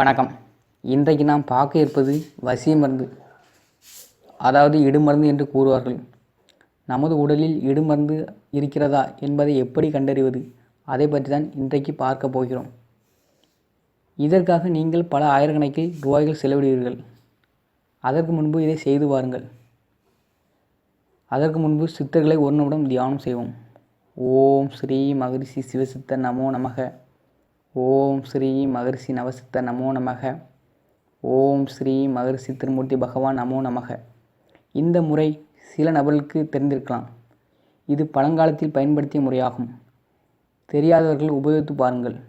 வணக்கம். இன்றைக்கு நாம் பார்க்க இருப்பது வசிய மருந்து அதாவது இடுமருந்து என்று கூறுவார்கள். நமது உடலில் இடுமருந்து இருக்கிறதா என்பதை எப்படி கண்டறிவது? அதை பற்றி தான் இன்றைக்கு பார்க்க போகிறோம். இதற்காக நீங்கள் பல ஆயிரக்கணக்கில் ரூபாய்கள் செலவிடுவீர்கள். அதற்கு முன்பு இதை செய்து பாருங்கள் அதற்கு முன்பு சித்தர்களை ஒரு நிமிடம் தியானம் செய்வோம். ஓம் ஸ்ரீ மகரிஷி சிவசித்த நமோ நமக. ஓம் ஸ்ரீ மகரிஷி நவசித்த நமோ நமக. ஓம் ஸ்ரீ மகரிஷி திருமூர்த்தி பகவான் நமோ நமக. இந்த முறை சில நபர்களுக்கு தெரிந்திருக்கலாம். இது பழங்காலத்தில் பயன்படுத்திய முறையாகும். தெரியாதவர்கள் உபயோகித்து பாருங்கள்.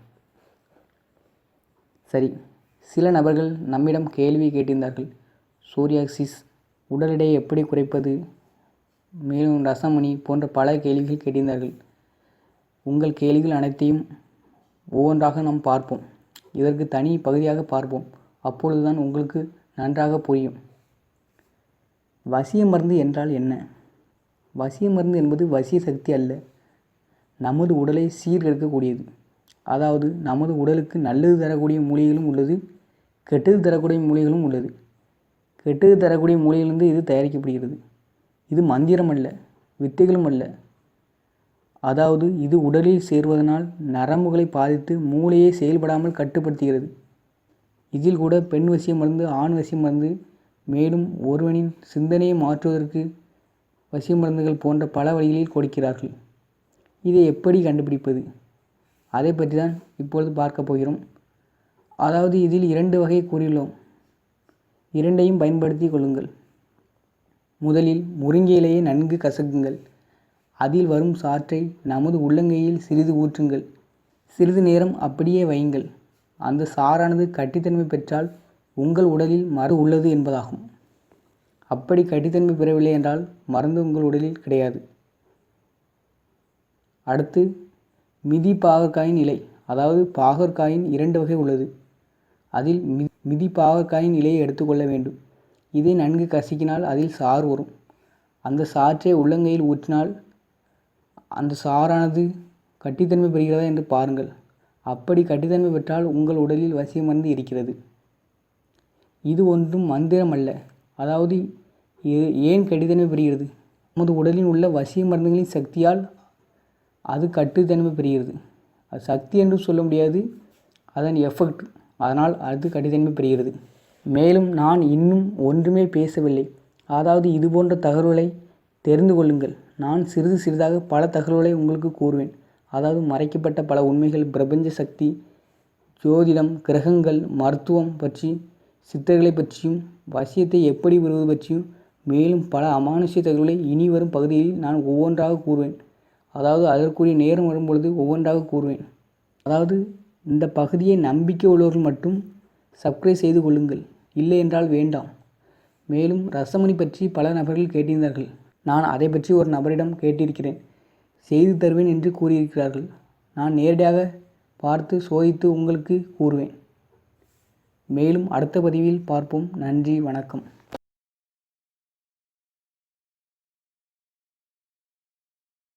சரி சில நபர்கள் நம்மிடம் கேள்வி கேட்டிருந்தார்கள். சூரியாக்சிஸ் உடல் எடையை எப்படி குறைப்பது? மேலும் ரசமணி போன்ற பல கேள்விகள் கேட்டிருந்தார்கள். உங்கள் கேள்விகள் அனைத்தையும் ஒவ்வொன்றாக நாம் பார்ப்போம். இதற்கு தனி பகுதியாக பார்ப்போம். அப்பொழுதுதான் உங்களுக்கு நன்றாக புரியும். வசிய மருந்து என்றால் என்ன? வசிய மருந்து என்பது வசிய சக்தி அல்ல. நமது உடலை சீர்கெடுக்கக்கூடியது. அதாவது நமது உடலுக்கு நல்லது தரக்கூடிய மூலிகளும் உள்ளது கெட்டது தரக்கூடிய மூலிகளும் உள்ளது. கெட்டது தரக்கூடிய மூலிகளிலிருந்து இது தயாரிக்கப்படுகிறது. இது மந்திரம் அல்ல வித்தைகளும் அல்ல. அதாவது இது உடலில் சேர்வதனால் நரம்புகளை பாதித்து மூளையை செயல்படாமல் கட்டுப்படுத்துகிறது. இதில் கூட பெண் வசியம் மருந்து ஆண் வசியம் மருந்து மேலும் ஒருவனின் சிந்தனையை மாற்றுவதற்கு வசிய மருந்துகள் போன்ற பல வழிகளில் கொடுக்கிறார்கள். இதை எப்படி கண்டுபிடிப்பது? அதை பற்றி தான் இப்பொழுது பார்க்க போகிறோம். அதாவது இதில் இரண்டு வகை கூறியுள்ளோம். இரண்டையும் பயன்படுத்தி கொள்ளுங்கள். முதலில் முருங்கை இலையை நன்கு கசக்குங்கள். அதில் வரும் சாற்றை நமது உள்ளங்கையில் சிறிது ஊற்றுங்கள். சிறிது நேரம் அப்படியே வையுங்கள். அந்த சாறானது கட்டித்தன்மை பெற்றால் உங்கள் உடலில் மறு உள்ளது என்பதாகும். அப்படி கட்டித்தன்மை பெறவில்லை என்றால் மருந்து உங்கள் உடலில் கிடையாது. அடுத்து மிதி பாகற்காயின் இலை அதாவது பாகற்காயின் இரண்டு வகை உள்ளது. அதில் மி மிதி பாகற்காயின் இலையை எடுத்துக்கொள்ள வேண்டும். இதை நன்கு கசக்கினால் அதில் சாறு வரும். அந்த சாற்றை உள்ளங்கையில் ஊற்றினால் அந்த சாறானது கட்டித்தன்மை பெறுகிறதா என்று பாருங்கள். அப்படி கட்டித்தன்மை பெற்றால் உங்கள் உடலில் வசிய மருந்து இருக்கிறது. இது ஒன்றும் மந்திரம் அல்ல அதாவது ஏன் கட்டித்தன்மை பெறுகிறது? நமது உடலில் உள்ள வசிய மருந்துகளின் சக்தியால் அது கட்டுத்தன்மை பெறுகிறது. அது சக்தி என்று சொல்ல முடியாது. அதன் எஃபெக்ட் அதனால் அது கடிதன்மை பெறுகிறது. மேலும் நான் இன்னும் ஒன்றுமே பேசவில்லை. அதாவது இது போன்ற தகவல்களை தெரிந்து கொள்ளுங்கள். நான் சிறிது சிறிதாக பல தகவல்களை உங்களுக்கு கூறுவேன். அதாவது மறைக்கப்பட்ட பல உண்மைகள் பிரபஞ்ச சக்தி ஜோதிடம் கிரகங்கள் மருத்துவம் பற்றி சித்தர்களை பற்றியும் வசியத்தை எப்படி வருவது பற்றியும் மேலும் பல அமானுஷ்ய தகவல்களை இனி வரும் பகுதியில் நான் ஒவ்வொன்றாக கூறுவேன். அதாவது அதற்குரிய நேரம் வரும்பொழுது ஒவ்வொன்றாக கூறுவேன். அதாவது இந்த பகுதியை நம்பிக்கை உள்ளவர்கள் மட்டும் சப்ஸ்கிரைப் செய்து கொள்ளுங்கள். இல்லை என்றால் வேண்டாம். மேலும் ரசமணி பற்றி பல நபர்கள் கேட்டிருந்தார்கள். நான் அதை பற்றி ஒரு நபரிடம் கேட்டிருக்கிறேன். செய்து தருவேன் என்று கூறியிருக்கிறார்கள். நான் நேரடியாக பார்த்து சோதித்து உங்களுக்கு கூறுவேன். மேலும் அடுத்த பதிவில் பார்ப்போம். நன்றி வணக்கம்.